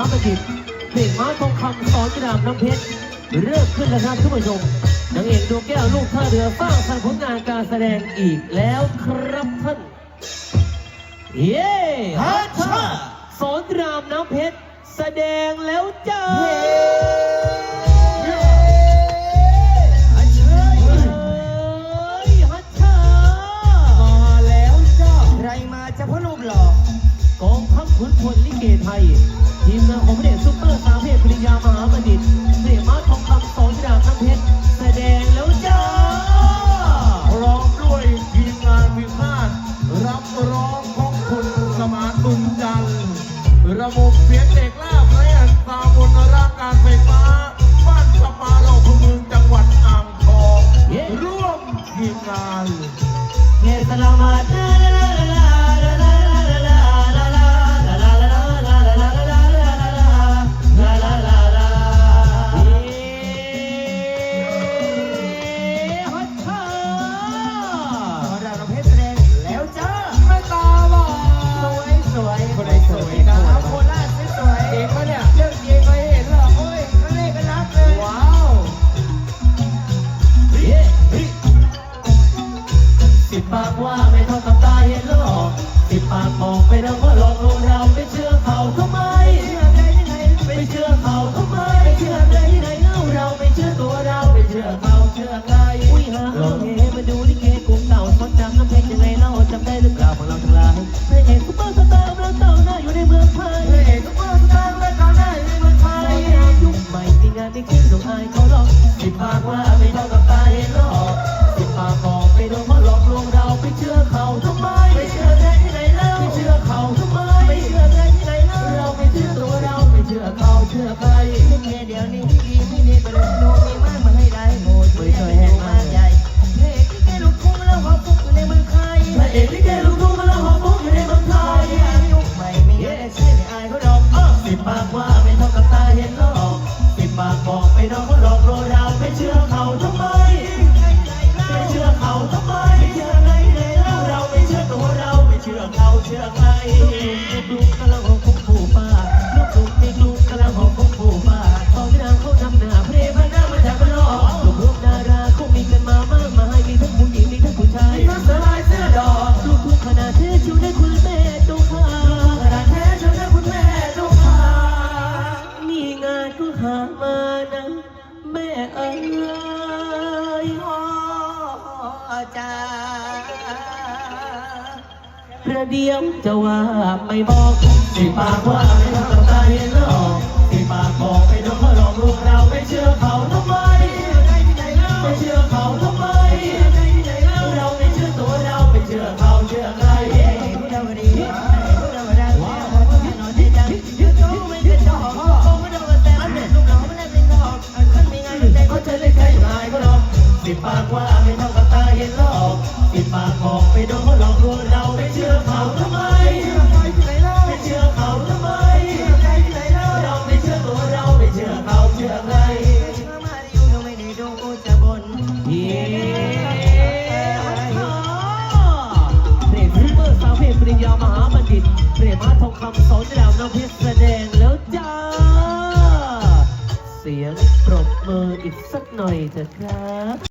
ม้าประดิษฐ์เพลงม้าทองคำสอนกระดาบน้ำเพชรเริ่มขึ้นแล้วครับท่านผู้ชมนางเอกดวงแก้วลูกท่าเรือสร้างสรรค์ผลงานการแสดงอีกแล้วครับท่าน เย้ฮัชชะสอนรามน้ำเพชรแสดงแล้วจ้าอันเชยเฮ้ยฮัชชามาแล้วจ้าใครมาจะพ่อรูปหล่อกองทัพขุนพลลิเกไทย ทีมงานของพระเดชซุปเปอร์สาวเพชรปริยามหาบัณฑิตเสียม้าทองคำสอนรามน้ำเพชรแสดงแล้วจ้าพร้อมด้วยทีมงานวิพาทรับร้องของคุณสมานบุญจันทร์ระบบเสียงเอกลาบและอันตามนรักการไฟฟ้าบ้านสปาเราพเมืองจังหวัดอ่างทองเย้ร่วมทีมงานเฮสลามาด สิบปากบอกไปแล้วว่าหลอกลวงเราไม่เชื่อเขาทำไมไม่เชื่อเขาทำไมไม่เชื่อใครที่ไหนเล่าเราไม่เชื่อตัวเราไม่เชื่อเขาเชื่อใครอุ้ยฮะเฮ้มาดูลิเกกลุ่มเต่าสดจำน้ำเพชรยังไงเล่าจำได้หรือเปล่าของเราทั้งหลายพระเอกซุปเปอร์สตาร์เราเต่าหน้าอยู่ในเมืองไทยพระเอกซุปเปอร์สตาร์และเขาได้ในเมืองไทยยุคใหม่มีงานไม่คิดต้องอายเขาหรอกสิบปากว่าไม่เท่ากับตาเห็นหรอก Miguel หามานะแม่เอ๋ยพ่อจ้าประเดี๋ยวจะว่าไม่บอกสิปากว่าไม่ทำกับตาเห็นหรอ โดนเขาหลอกลวงเราไม่เชื่อเขาทำไม ไม่เชื่อเขาทำไม เราไม่เชื่อตัวเราไม่เชื่อเขาเชื่อใครเย้เพลงซูเปอร์สาวเพลงปริญญามหาบัณฑิตเปรียบมาทองคำสอนดาวน้ำเพชรแสดงแล้วจ้า เสียงปรบมืออีกสักหน่อยเถอะครับ